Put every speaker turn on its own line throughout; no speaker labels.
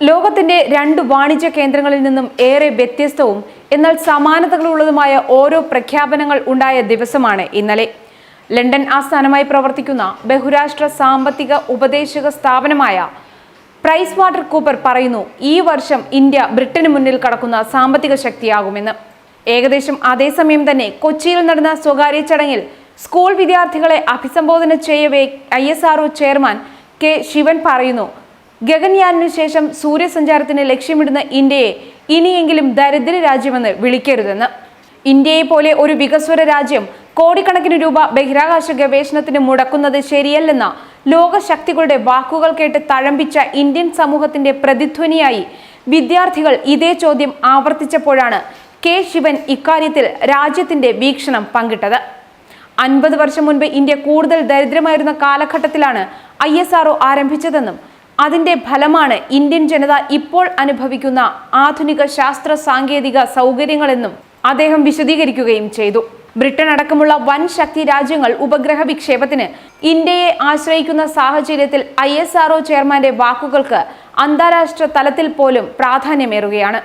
ലോകത്തിന്റെ രണ്ട് വാണിജ്യ കേന്ദ്രങ്ങളിൽ നിന്നും ഏറെ വ്യത്യസ്തവും എന്നാൽ സമാനതകളുള്ളതുമായ ഓരോ പ്രഖ്യാപനങ്ങൾ ഉണ്ടായ ദിവസമാണ് ഇന്നലെ. ലണ്ടൻ ആസ്ഥാനമായി പ്രവർത്തിക്കുന്ന ബഹുരാഷ്ട്ര സാമ്പത്തിക ഉപദേശക സ്ഥാപനമായ പ്രൈസ് വാട്ടർ കൂപ്പർ പറയുന്നു ഈ വർഷം ഇന്ത്യ ബ്രിട്ടന് മുന്നിൽ കടക്കുന്ന സാമ്പത്തിക ശക്തിയാകുമെന്ന്. ഏകദേശം അതേസമയം തന്നെ കൊച്ചിയിൽ നടന്ന സ്വകാര്യ ചടങ്ങിൽ സ്കൂൾ വിദ്യാർത്ഥികളെ അഭിസംബോധന ചെയ്യവേ ഐ ചെയർമാൻ കെ ശിവൻ പറയുന്നു ഗഗൻയാനിനു ശേഷം സൂര്യസഞ്ചാരത്തിന് ലക്ഷ്യമിടുന്ന ഇന്ത്യയെ ഇനിയെങ്കിലും ദരിദ്ര രാജ്യമെന്ന് വിളിക്കരുതെന്ന്. ഇന്ത്യയെ പോലെ ഒരു വികസ്വര രാജ്യം കോടിക്കണക്കിന് രൂപ ബഹിരാകാശ ഗവേഷണത്തിന് മുടക്കുന്നത് ശരിയല്ലെന്ന ലോകശക്തികളുടെ വാക്കുകൾ കേട്ട് തഴമ്പിച്ച ഇന്ത്യൻ സമൂഹത്തിന്റെ പ്രതിധ്വനിയായി വിദ്യാർത്ഥികൾ ഇതേ ചോദ്യം ആവർത്തിച്ചപ്പോഴാണ് കെ ശിവൻ ഇക്കാര്യത്തിൽ രാജ്യത്തിന്റെ വീക്ഷണം പങ്കിട്ടത്. അൻപത് വർഷം മുൻപ് ഇന്ത്യ കൂടുതൽ ദരിദ്രമായിരുന്ന കാലഘട്ടത്തിലാണ് ഐ എസ് ആരംഭിച്ചതെന്നും അതിന്റെ ഫലമാണ് ഇന്ത്യൻ ജനത ഇപ്പോൾ അനുഭവിക്കുന്ന ആധുനിക ശാസ്ത്ര സാങ്കേതിക സൗകര്യങ്ങളെന്നും അദ്ദേഹം വിശദീകരിക്കുകയും ചെയ്തു. ബ്രിട്ടൻ അടക്കമുള്ള വൻ ശക്തി രാജ്യങ്ങൾ ഉപഗ്രഹ വിക്ഷേപത്തിന് ഇന്ത്യയെ ആശ്രയിക്കുന്ന സാഹചര്യത്തിൽ ഐ എസ് ചെയർമാന്റെ വാക്കുകൾക്ക് അന്താരാഷ്ട്ര തലത്തിൽ പോലും പ്രാധാന്യമേറുകയാണ്.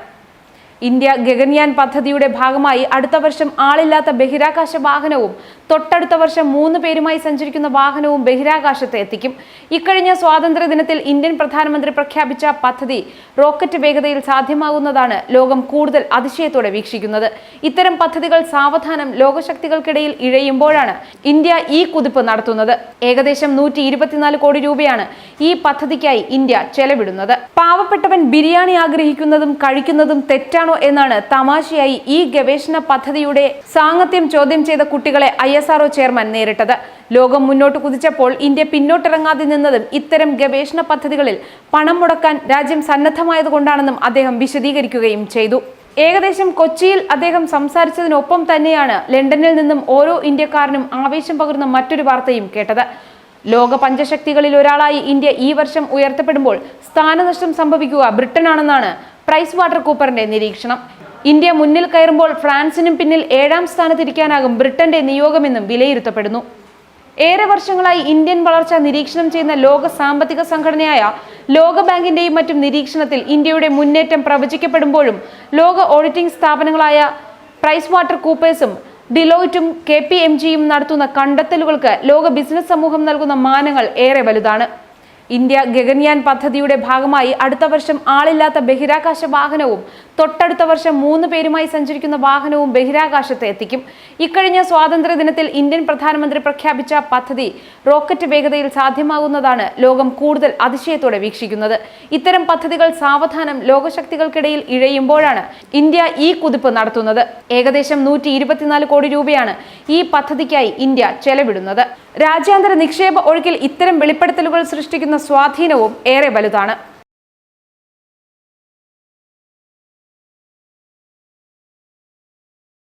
ഇന്ത്യ ഗഗൻയാൻ പദ്ധതിയുടെ ഭാഗമായി അടുത്ത വർഷം ആളില്ലാത്ത ബഹിരാകാശ വാഹനവും തൊട്ടടുത്ത വർഷം മൂന്ന് പേരുമായി സഞ്ചരിക്കുന്ന വാഹനവും ബഹിരാകാശത്ത് എത്തിക്കും. ഇക്കഴിഞ്ഞ സ്വാതന്ത്ര്യ ദിനത്തിൽ ഇന്ത്യൻ പ്രധാനമന്ത്രി പ്രഖ്യാപിച്ച പദ്ധതി റോക്കറ്റ് വേഗതയിൽ സാധ്യമാകുന്നതാണ് ലോകം കൂടുതൽ അതിശയത്തോടെ വീക്ഷിക്കുന്നത്. ഇത്തരം പദ്ധതികൾ സാവധാനം ലോകശക്തികൾക്കിടയിൽ ഇഴയുമ്പോഴാണ് ഇന്ത്യ ഈ കുതിപ്പ് നടത്തുന്നത്. ഏകദേശം നൂറ്റി ഇരുപത്തിനാല് കോടി രൂപയാണ് ഈ പദ്ധതിക്കായി ഇന്ത്യ ചെലവിടുന്നത്. പാവപ്പെട്ടവൻ ബിരിയാണി ആഗ്രഹിക്കുന്നതും കഴിക്കുന്നതും തെറ്റാണോ എന്നാണ് തമാശയായി ഈ ഗവേഷണ പദ്ധതിയുടെ സാങ്കത്യം ചോദ്യം ചെയ്ത കുട്ടികളെ ഐ എസ് ആർഒ ചെയർമാൻ നേരിട്ടത്. ലോകം മുന്നോട്ട് കുതിച്ചപ്പോൾ ഇന്ത്യ പിന്നോട്ടിറങ്ങാതെ നിന്നതും ഇത്തരം ഗവേഷണ പദ്ധതികളിൽ പണം മുടക്കാൻ രാജ്യം സന്നദ്ധമായതുകൊണ്ടാണെന്നും അദ്ദേഹം വിശദീകരിക്കുകയും ചെയ്തു. ഏകദേശം കൊച്ചിയിൽ അദ്ദേഹം സംസാരിച്ചതിനൊപ്പം തന്നെയാണ് ലണ്ടനിൽ നിന്നും ഓരോ ഇന്ത്യക്കാരനും ആവേശം പകർന്ന മറ്റൊരു വാർത്തയും കേട്ടത്. ലോക പഞ്ചശക്തികളിൽ ഒരാളായി ഇന്ത്യ ഈ വർഷം ഉയർത്തപ്പെടുമ്പോൾ സ്ഥാനനഷ്ടം സംഭവിക്കുക ബ്രിട്ടനാണെന്നാണ് പ്രൈസ് വാട്ടർ കൂപ്പറിന്റെ നിരീക്ഷണം. ഇന്ത്യ മുന്നിൽ കയറുമ്പോൾ ഫ്രാൻസിനും പിന്നിൽ ഏഴാം സ്ഥാനത്തിരിക്കാനാകും ബ്രിട്ടന്റെ നിയോഗമെന്നും വിലയിരുത്തപ്പെടുന്നു. ഏറെ വർഷങ്ങളായി ഇന്ത്യൻ വളർച്ച നിരീക്ഷണം ചെയ്യുന്ന ലോക സാമ്പത്തിക സംഘടനയായ ലോകബാങ്കിന്റെയും മറ്റും നിരീക്ഷണത്തിൽ ഇന്ത്യയുടെ മുന്നേറ്റം പ്രവചിക്കപ്പെടുമ്പോഴും ലോക ഓഡിറ്റിംഗ് സ്ഥാപനങ്ങളായ പ്രൈസ് വാട്ടർ കൂപ്പേഴ്സും ഡിലോയിറ്റും കെ പി എം ജിയും നടത്തുന്ന കണ്ടെത്തലുകൾക്ക് ലോക ബിസിനസ് സമൂഹം നൽകുന്ന മാനങ്ങൾ ഏറെ വലുതാണ്. ഇന്ത്യ ഗഗൻയാൻ പദ്ധതിയുടെ ഭാഗമായി അടുത്ത വർഷം ആളില്ലാത്ത ബഹിരാകാശ വാഹനവും തൊട്ടടുത്ത വർഷം മൂന്ന് പേരുമായി സഞ്ചരിക്കുന്ന വാഹനവും ബഹിരാകാശത്ത് എത്തിക്കും. ഇക്കഴിഞ്ഞ സ്വാതന്ത്ര്യ ദിനത്തിൽ ഇന്ത്യൻ പ്രധാനമന്ത്രി പ്രഖ്യാപിച്ച പദ്ധതി റോക്കറ്റ് വേഗതയിൽ സാധ്യമാകുന്നതാണ് ലോകം കൂടുതൽ അതിശയത്തോടെ വീക്ഷിക്കുന്നത്. ഇത്തരം പദ്ധതികൾ സാവധാനം ലോകശക്തികൾക്കിടയിൽ ഇഴയുമ്പോഴാണ് ഇന്ത്യ ഈ കുതിപ്പ് നടത്തുന്നത്. ഏകദേശം നൂറ്റി ഇരുപത്തിനാല് കോടി രൂപയാണ് ഈ പദ്ധതിക്കായി ഇന്ത്യ ചെലവിടുന്നത്. രാജ്യാന്തര നിക്ഷേപ ഒഴുക്കിൽ ഇത്തരം വെളിപ്പെടുത്തലുകൾ സൃഷ്ടിക്കുന്ന സ്വാധീനവും ഏറെ വലുതാണ്.